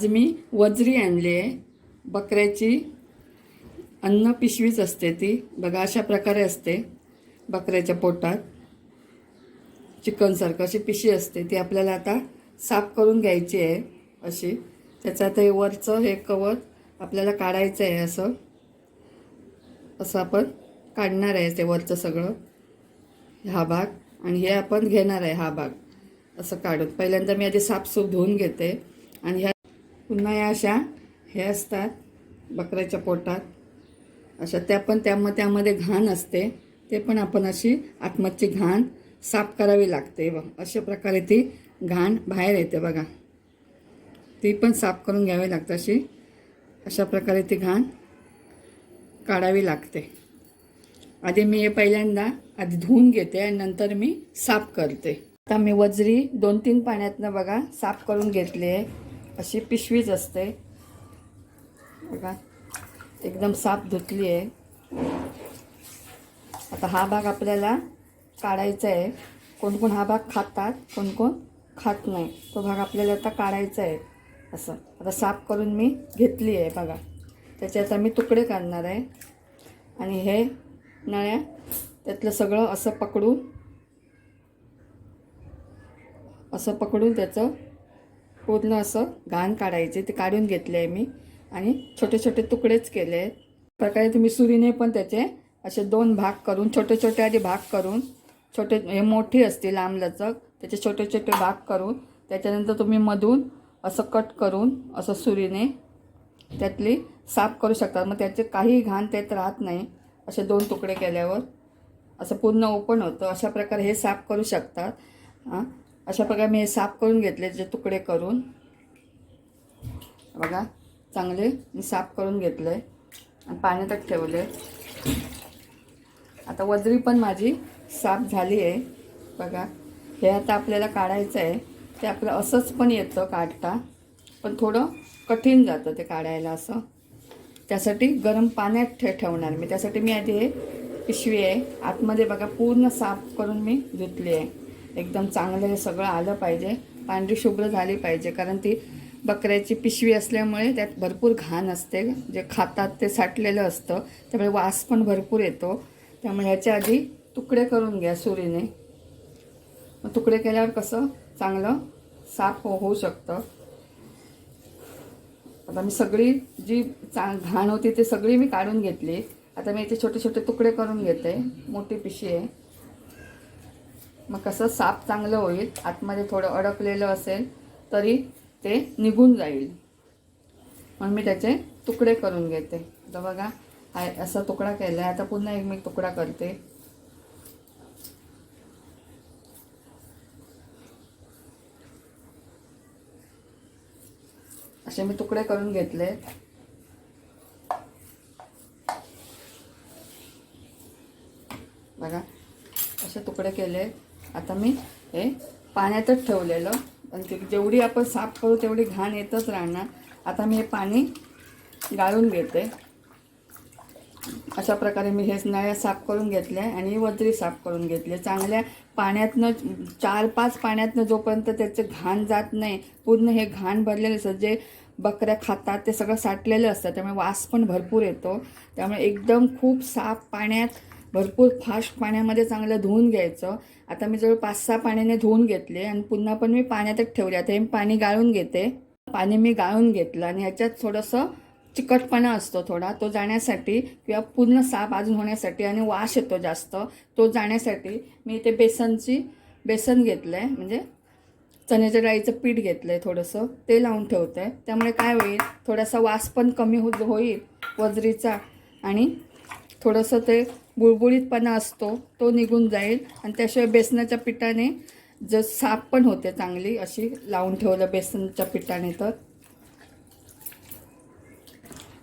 आज मी वजरी आणली आहे. बकऱ्याची अन्न पिशवीच असते ती. बघा अशा प्रकारे असते बकऱ्याच्या पोटात. चिकनसारखं अशी पिशवी असते. ती आपल्याला आता साफ करून घ्यायची आहे अशी. त्याचं आता हे वरचं हे कवर आपल्याला काढायचं आहे असं. असं आपण काढणार आहे ते वरचं सगळं. हा भाग आणि हे आपण घेणार आहे हा भाग. असं काढून. पहिल्यांदा मी आधी साफसूफ धुवून घेते आणि ह्या पुन्हा या अशा हे असतात बकऱ्याच्या पोटात. अशा त्या पण त्याम त्यामध्ये घाण असते. ते पण आपण अशी आतमधची घाण साफ करावी लागते. बघ अशा प्रकारे ती घाण बाहेर येते बघा. ती पण साफ करून घ्यावी लागते अशी. अशा प्रकारे ती घाण काढावी लागते. आधी मी हे पहिल्यांदा आधी धुवून घेते आणि नंतर मी साफ करते. आता मी वजरी दोन तीन पाण्यातनं बघा साफ करून घेतली आहे. अशी पिशवीच असते. बघा एकदम साफ धुतली आहे. आता हा भाग आपल्याला काढायचा आहे. कोण कोण हा भाग खातात कोण कोण खात नाही. तो भाग आपल्याला आता काढायचा आहे. असं. आता साफ करून मी घेतली आहे बघा. त्याचे आता मी तुकडे काढणार आहे. आणि हे नळ्या त्यातलं सगळं असं पकडून असं पकडून त्याचं पूर्ण असं घाण काढायचे ते काढून घेतले आहे मी. आणि छोटे छोटे तुकडेच केले. आहेत प्रकारे तुम्ही सुरीने पण त्याचे असे दोन भाग करून छोटे छोटे आधी भाग करून छोटे हे मोठी असते लांबलचक त्याचे छोटे छोटे भाग करून त्याच्यानंतर तुम्ही मधून असं कट करून असं सुरीने त्यातली साफ करू शकतात मग त्याचे काही घाण त्यात राहत नाही असे दोन तुकडे केल्यावर. असं पूर्ण ओपन होतं. अशा प्रकारे हे साफ करू शकतात. हां. अशा प्रकारे मी हे साफ करून घेतले जे तुकडे करून. बघा चांगले मी साफ करून घेतले. आणि पाण्यातच ठेवले. आता वजरी पण माझी साफ झाली आहे. बघा हे आता आपल्याला काढायचं आहे. ते आपलं असंच पण येतं काढता. पण थोडं कठीण जातं ते काढायला असं. त्यासाठी गरम पाण्यात ठे ठेवणार मी. त्यासाठी मी आधी हे पिशवी आहे. आतमध्ये बघा पूर्ण साफ करून मी धुतली आहे. एकदम चांगलं हे सगळं आलं पाहिजे. पांढरी शुभ्र झाली पाहिजे. कारण ती बकऱ्याची पिशवी असल्यामुळे त्यात भरपूर घाण असते. जे खातात ते साठलेलं असतं. त्यामुळे वास पण भरपूर येतो. त्यामुळे ह्याच्या आधी तुकडे करून घ्या सुरीने. मग तुकडे केल्यावर कसं? चांगलं साफ हो होऊ शकतं. आता मी सगळी जी चा घाण होती ती सगळी मी काढून घेतली. आता मी याचे छोटे छोटे तुकडे करून घेते. मोठी पिशवी आहे. मग कसं साप चांगलं होईल आतमध्ये थोडं अडकलेलं असेल तरी ते निघून जाईल. म्हणून मी त्याचे तुकडे करून घेते. आता बघा आय असा तुकडा केला आहे आता पुन्हा एक मी तुकडा करते. असे मी तुकडे करून घेतले. बघा असे तुकडे केले. आता मी हे पाण्यातच ठेवलेलं. आणि ते जेवढी आपण साफ करू तेवढी घाण येतच राहणार. आता मी हे पाणी गाळून घेते. अशा प्रकारे मी हे नळ्या साफ करून घेतल्या आणि वजरी साफ करून घेतली चांगल्या पाण्यातनं चार पाच पाण्यातनं जोपर्यंत त्याचे घाण जात नाही पूर्ण हे घाण भरलेलं असतं जे बकऱ्या खातात ते सगळं साठलेलं असतं त्यामुळे वास पण भरपूर येतो. त्यामुळे एकदम खूप साफ पाण्यात भरपूर फास्ट पाण्यामध्ये चांगलं धुवून घ्यायचं. आता मी जवळ पाच सहा पाण्याने धुवून घेतले आणि पुन्हा पण मी पाण्यातच ठेवले. आता हे मी पाणी गाळून घेते. पाणी मी गाळून घेतलं आणि ह्याच्यात थोडंसं चिकटपणा असतो थोडा. तो जाण्यासाठी किंवा पूर्ण साप अजून होण्यासाठी आणि वास येतो जास्त. तो जाण्यासाठी मी इथे बेसनची बेसन घेतलं आहे म्हणजे चण्याच्या डाळीचं पीठ घेतलं आहे थोडंसं. ते लावून ठेवतं. आहे त्यामुळे काय होईल? थोडासा वास पण कमी हो होईल. वजरीचा आणि थोडंसं ते गुळगुळीतपणा असतो तो निघून जाईल. आणि त्याशिवाय बेसनाच्या पिठाने जर साफ पण होते चांगली अशी लावून ठेवलं बेसनच्या पिठाने तर.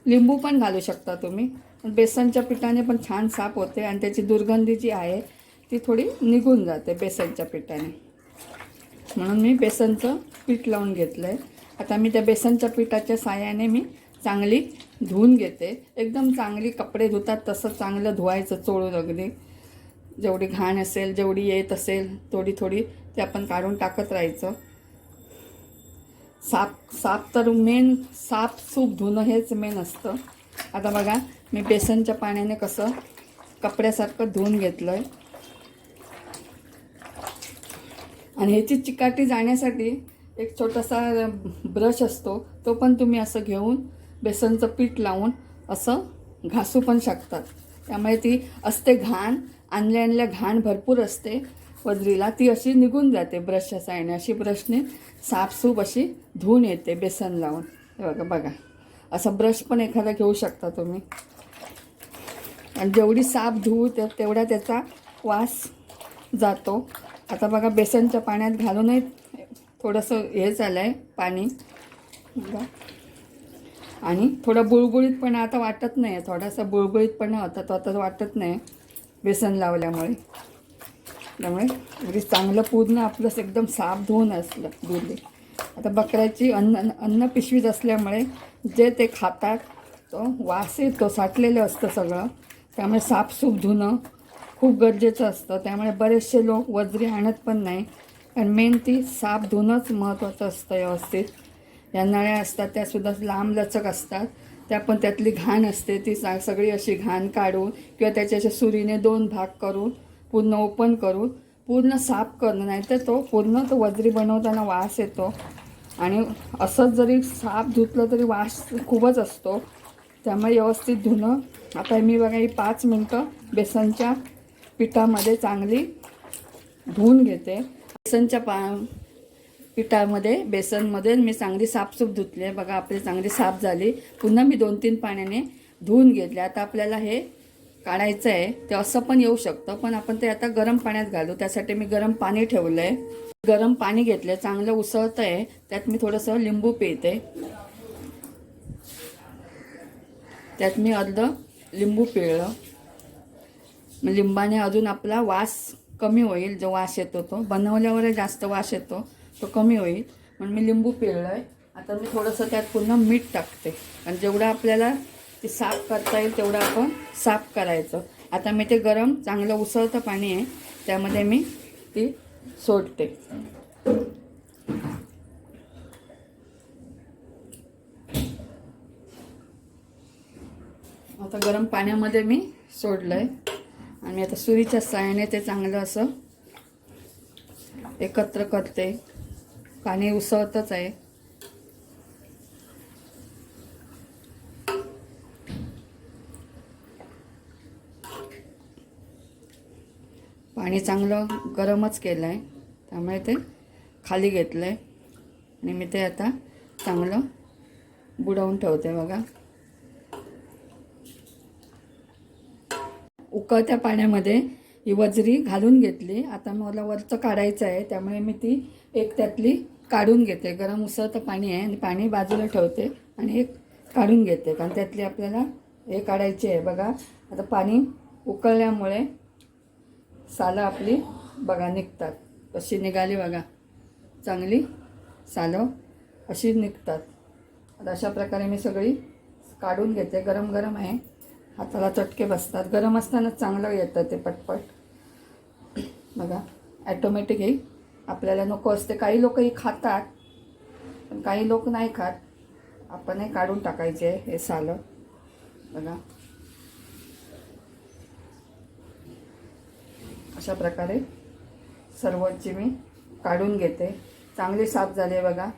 लिंबू पण घालू शकता तुम्ही. बेसनच्या पिठाने पण छान साफ होते आणि त्याची दुर्गंधी जी आहे ती थोडी निघून जाते बेसनच्या पिठाने. म्हणून मी बेसनचं पीठ लावून घेतलं आहे आता मी त्या बेसनच्या पिठाच्या साह्याने मी चांगली धुवून घेते. एकदम चांगली कपडे धुतात तसं चांगलं धुवायचं चोळून अगदी. जेवढी घाण असेल जेवढी येत असेल थोडी थोडी ते आपण काढून टाकत राहायचं. साप साप तर मेन साप सूप धुणं हेच मेन असतं. आता बघा मी बेसनच्या पाण्याने कसं कपड्यासारखं धुवून घेतलं आहे आणि ह्याची चिकाटी जाण्यासाठी एक छोटासा ब्रश असतो तो पण तुम्ही असं घेऊन बेसनचं पीठ लावून असं घासू पण शकतात. त्यामुळे ती असते घाण आणल्या आणल्या घाण भरपूर असते. वजरीला ती अशी निघून जाते ब्रशच्या साईडने अशी ब्रशने साफसूप अशी धुवून येते बेसन लावून. हे बघा बघा. असा ब्रश पण एखादा घेऊ शकता तुम्ही. आणि जेवढी साफ धुवू ते तेवढा त्याचा वास जातो. आता बघा बेसनच्या पाण्यात घालूनही थोडंसं हे झालं आहे पाणी. बघा. आणि थोडं बुळबुळीतपणा आता वाटत नाही थोडासा बुळबुळीतपणा होता तो आता वाटत नाही बेसन लावल्यामुळे. त्यामुळे अगदी चांगलं पूर्ण आपलंच एकदम साफ धुवून असलं दूध. आता बकऱ्याची अन्न अन्न पिशवीत असल्यामुळे जे ते खातात तो वास येतो साठलेलं असतं सगळं. त्यामुळे साफसूफ धुणं खूप गरजेचं असतं. त्यामुळे बरेचसे लोक वजरी आणत पण नाही. कारण मेन ती साफ धुणंच महत्त्वाचं असतं व्यवस्थित. या नळ्या असतात त्यासुद्धा लांब लचक असतात. त्या पण त्यातली घाण असते ती सा सगळी अशी घाण काढून किंवा त्याच्या सुरीने दोन भाग करून पूर्ण ओपन करून पूर्ण साफ करणं नाही तर तो पूर्ण तो वजरी बनवताना वास येतो. आणि असंच जरी साफ धुतलं तरी वास खूपच असतो. त्यामुळे व्यवस्थित धुणं आता मी बघा ही पाच मिनटं बेसनच्या पिठामध्ये चांगली धुवून घेते. बेसनच्या पा पिठामध्ये बेसनमध्ये मी चांगली साफसूफ धुतली आहे. बघा आपली चांगली साफ झाली. पुन्हा मी दोन तीन पाण्याने धुवून घेतले. आता आपल्याला हे काढायचं आहे. ते असं पण येऊ शकतं पण आपण ते आता गरम पाण्यात घालू. त्यासाठी मी गरम पाणी ठेवलं आहे गरम पाणी घेतलं आहे चांगलं उसळतं आहे. त्यात मी थोडंसं लिंबू पिळते. त्यात मी अर्ध लिंबू पिळलं. मग लिंबाने अजून आपला वास कमी होईल. जो वास येतो तो. बनवल्यावर जास्त वास येतो. तो कमी होईल. म्हणून मी लिंबू पिळलं आहे आता मी थोडंसं त्यात पुन्हा मीठ टाकते. आणि जेवढं आपल्याला ते साफ करता येईल तेवढं आपण साफ करायचं. आता मी ते गरम चांगलं उसळतं पाणी आहे त्यामध्ये मी ती सोडते. आता गरम पाण्यामध्ये मी सोडलं आहे आणि आता सुरीच्या साहाय्याने ते चांगलं असं एकत्र करते. पाणी उसळतच आहे. पाणी चांगलं गरमच केलं आहे त्यामुळे ते खाली घेतलं आहे आणि मी ते आता चांगलं बुडवून ठेवते बघा. उकळत्या पाण्यामध्ये ही वजरी घालून घेतली. आता मला वरचं काढायचं आहे. त्यामुळे मी ती एक त्यातली काढून घेते. गरम उसळतं पाणी आहे आणि पाणी बाजूला ठेवते आणि एक काढून घेते. कारण त्यातली आपल्याला हे काढायची आहे. बघा आता पाणी उकळल्यामुळे सालं आपली बघा निघतात. कशी निघाली बघा. चांगली सालं अशी निघतात. आता अशा प्रकारे मी सगळी काढून घेते. गरम गरम आहे. हाताला चटके बसतात. गरम असताना चांगलं येतं ते पटपट. बघा ॲटोमॅटिक ही आपल्याला नको असते. काही लोकही खातात पण काही लोक नाही खात. आपणही काढून टाकायचे हे सालं. बघा. अशा प्रकारे सर्वची मी काढून घेते. चांगली साफ झाली बघा.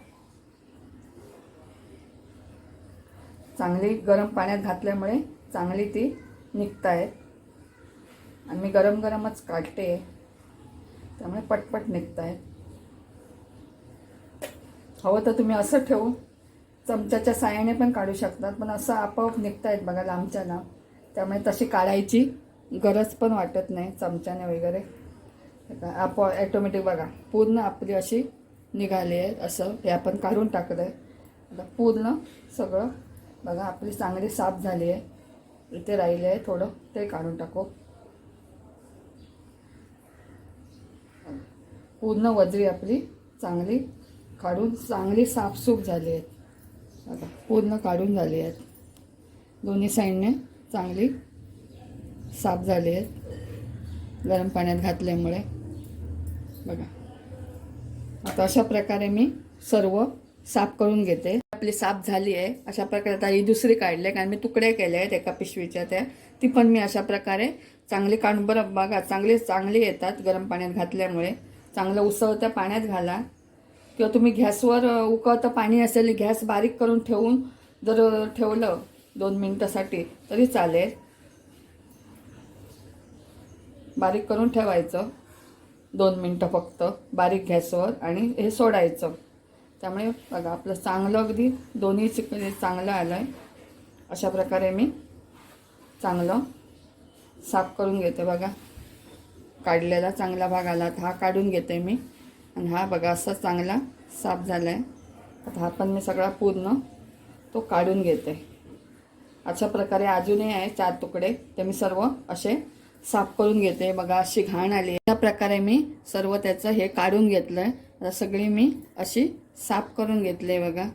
चांगली गरम पाण्यात घातल्यामुळे चांगली ती निघत आहेत आणि मी गरम गरमच काढते. त्यामुळे पटपट निघत आहे हवं तर तुम्ही असं ठेवू चमच्याच्या साह्याने पण काढू शकतात पण असं आपोआप निघत आहेत बघा लांबच्या लांब त्यामुळे तशी काढायची गरज पण वाटत नाही चमच्याने वगैरे. आपोआप ॲटोमॅटिक बघा पूर्ण आपली अशी निघाली आहे असं हे आपण काढून टाकलं आहे. आता पूर्ण सगळं बघा आपली चांगली साफ झाली आहे. इथे राहिले आहे थोडं ते काढून टाकू. पूर्ण वजरी आपली चांगली काढून चांगली साफसूफ झाली आहेत. बघा पूर्ण काढून झाली आहेत. दोन्ही साईडने चांगली साफ झाली आहेत. गरम पाण्यात घातल्यामुळे. बघा. आता अशा प्रकारे मी सर्व साफ करून घेते. आपली साफ झाली आहे. अशा प्रकारे आता ही दुसरी काढली आहे. कारण मी तुकडे केले आहेत एका पिशवीच्या त्या. ती पण मी अशा प्रकारे चांगली काढून बरं बघा. चांगली चांगली येतात गरम पाण्यात घातल्यामुळे. चांगलं उसळत्या पाण्यात घाला. किंवा तुम्ही गॅसवर उकळतं पाणी असेल गॅस बारीक करून ठेवून जर ठेवलं दोन मिनटासाठी तरी चालेल. बारीक करून ठेवायचं. दोन मिनटं फक्त बारीक गॅसवर आणि हे सोडायचं. त्यामुळे बघा आपलं चांगलं अगदी दोन्ही चिकन चांगलं आलं आहे अशा प्रकारे मी चांगलं साफ करून घेते बघा. काढलेला चांगला भाग आला हा काढून घेते मी. आणि हा बघा असा चांगला साफ झाला आहे आता हा पण मी सगळा पूर्ण तो काढून घेते. अशा प्रकारे अजूनही आहे चार तुकडे. ते मी सर्व असे साफ करून घेते. बघा अशी घाण आली अशा प्रकारे मी सर्व त्याचं हे काढून घेतलं आहे आता सगळी मी अशी साफ करून घेतले बघा.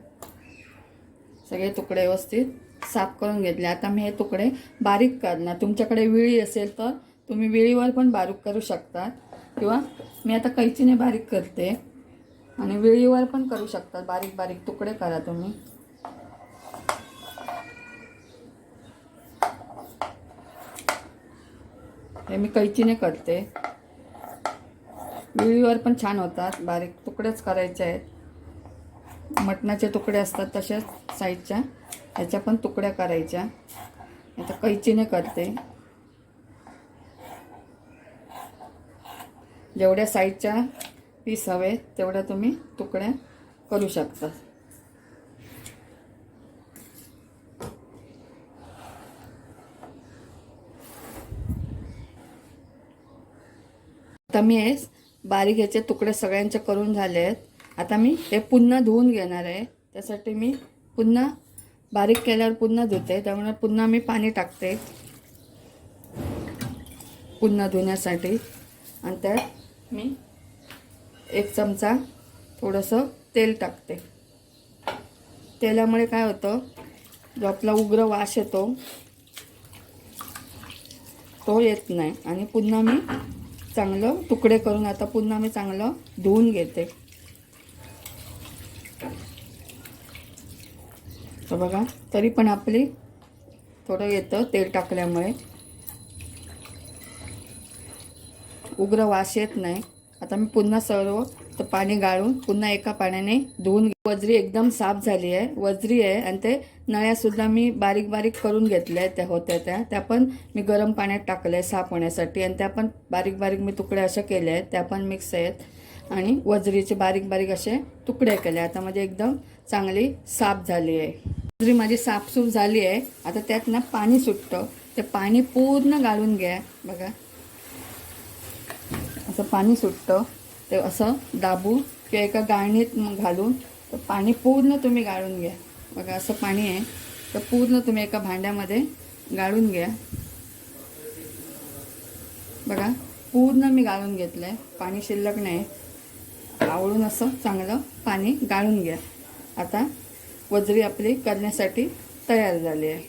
सगळे तुकडे व्यवस्थित साफ करून घेतले. आता मी हे तुकडे बारीक करणार. तुमच्याकडे विळी असेल तर तुम्ही विळीवर पण बारीक करू शकता किंवा मी आता कैचीने बारीक करते. आणि विळीवर पण करू शकतात. बारीक बारीक तुकडे करा तुम्ही. हे मी कैचीने करते. विळीवर पण छान होतात. बारीक तुकडेच करायचे आहेत. मटणाचे तुकडे असतात तशाच साईजच्या ह्याच्या पण तुकड्या करायच्या. आता कैचीने करते. जेवढ्या साईजच्या पीस हवे तेवढ्या तुम्ही तुकड्या करू शकता. आता मी हे बारीक ह्याचे तुकडे सगळ्यांचे करून झाले आहेत. आता मी हे पुन्हा धुवून घेणार आहे. त्यासाठी मी पुन्हा बारीक केल्यावर पुन्हा धुते. त्यामुळे पुन्हा मी पाणी टाकते. पुन्हा धुण्यासाठी. आणि त्यात मी. एक चमचा थोडंसं तेल टाकते. तेलामुळे काय होतं जो आपला उग्र वास येतो तो येत नाही. आणि पुन्हा मी चांगलं तुकडे करून आता पुन्हा मी चांगलं धुवून घेते. तर बघा तरी पण आपली थोडं येतं तेल टाकल्यामुळे. उग्र वास येत नाही. आता मी पुन्हा सर्व तर पाणी गाळून पुन्हा एका पाण्याने धुवून वजरी एकदम साफ झाली आहे. वजरी आहे आणि ते नळ्यासुद्धा मी बारीक बारीक करून घेतल्या आहेत त्या होत्या त्या. त्या पण मी गरम पाण्यात टाकल्या आहे साफ होण्यासाठी आणि त्या पण बारीक बारीक मी तुकडे अशा केल्या आहेत. त्या पण मिक्स आहेत. आणि वजरीचे बारीक बारीक असे तुकडे केले आता म्हणजे एकदम चांगली साफ झाली आहे. वजरी माझी साफसूफ झाली आहे. आता त्यात ना पाणी सुटतं. ते पाणी पूर्ण गाळून घ्या. बघा. असं पाणी सुटतं ते असं दाबून किंवा एका गाळणीत मग घालून तर पाणी पूर्ण तुम्ही गाळून घ्या. बघा असं पाणी आहे तर पूर्ण तुम्ही एका भांड्यामध्ये गाळून घ्या. बघा पूर्ण मी गाळून घेतलं आहे पाणी शिल्लक नाही. आवळून असं चांगलं पाणी गाळून घ्या. आता वजरी आपली करण्यासाठी तयार झाली आहे.